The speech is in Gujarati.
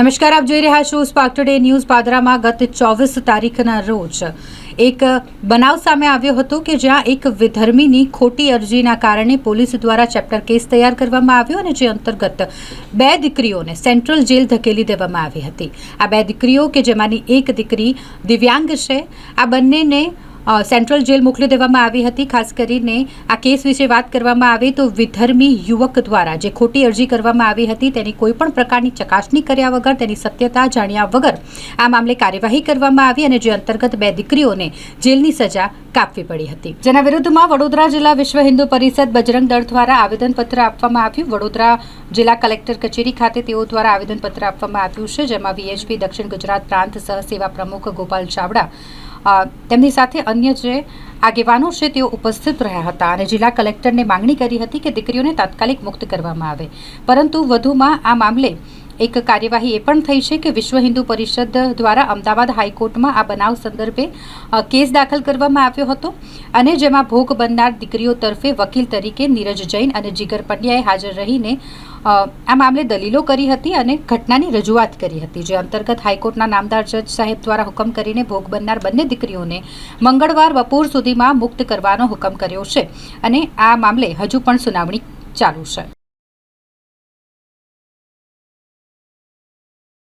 નમસ્કાર, આપ જોઈ રહ્યા છો સ્પાર્ક ટુડે ન્યૂઝ પાદરામાં ગત ચોવીસ તારીખના રોજ. એક બનાવ સામે આવ્યો હતો કે જ્યાં એક વિધર્મીની ખોટી અરજીના કારણે પોલીસ દ્વારા ચેપ્ટર કેસ તૈયાર કરવામાં આવ્યો અને જે અંતર્ગત બે દીકરીઓને સેન્ટ્રલ જેલ ધકેલી દેવામાં આવી હતી. આ બે દીકરીઓ કે જેમાંની એક દીકરી દિવ્યાંગ છે, આ બંનેને સેન્ટ્રલ જેલ મોકલી દેવામાં આવી હતી. ખાસ કરીને આ કેસ વિશે વાત કરવામાં આવે તો વિધર્મી યુવક દ્વારા જે ખોટી અરજી કરવામાં આવી હતી, તેની કોઈ પણ પ્રકારની ચકાસણી કર્યા વગર, તેની સત્યતા જાણ્યા વગર આ મામલે કાર્યવાહી કરવામાં આવી અને જે અંતર્ગત બે દીકરીઓને જેલની સજા કાપવી પડી હતી. જેના વિરુદ્ધમાં વડોદરા જિલ્લા વિશ્વ હિન્દુ પરિષદ બજરંગ દળ દ્વારા આવેદનપત્ર આપવામાં આવ્યું. વડોદરા જિલ્લા કલેક્ટર કચેરી ખાતે તેઓ દ્વારા આવેદનપત્ર આપવામાં આવ્યું છે, જેમાં વીએચપી દક્ષિણ ગુજરાત પ્રાંત સહ સેવા પ્રમુખ ગોપાલ ચાવડા તેમની સાથે અન્ય જે આગેવાનો છે તેઓ ઉપસ્થિત રહ્યા હતા અને જિલ્લા કલેક્ટરને માંગણી કરી હતી કે દીકરીઓને તાત્કાલિક મુક્ત કરવામાં આવે. પરંતુ વધુમાં આ મામલે એક કાર્યવાહી એ પણ થઈ છે કે વિશ્વ હિન્દુ પરિષદ દ્વારા અમદાવાદ હાઈકોર્ટમાં આ બનાવ સંદર્ભે કેસ દાખલ કરવામાં આવ્યો હતો અને જેમાં ભોગ બનનાર દીકરીઓ તરફે વકીલ તરીકે નીરજ જૈન અને જીગર પંડ્યાએ હાજર રહીને આ મામલે દલીલો કરી હતી અને ઘટનાની રજૂઆત કરી હતી. જે અંતર્ગત હાઈકોર્ટના નામદાર જજ સાહેબ દ્વારા હુકમ કરીને ભોગ બનનાર બંને દીકરીઓને મંગળવાર બપોર સુધીમાં મુક્ત કરવાનો હુકમ કર્યો છે અને આ મામલે હજુ પણ સુનાવણી ચાલુ છે.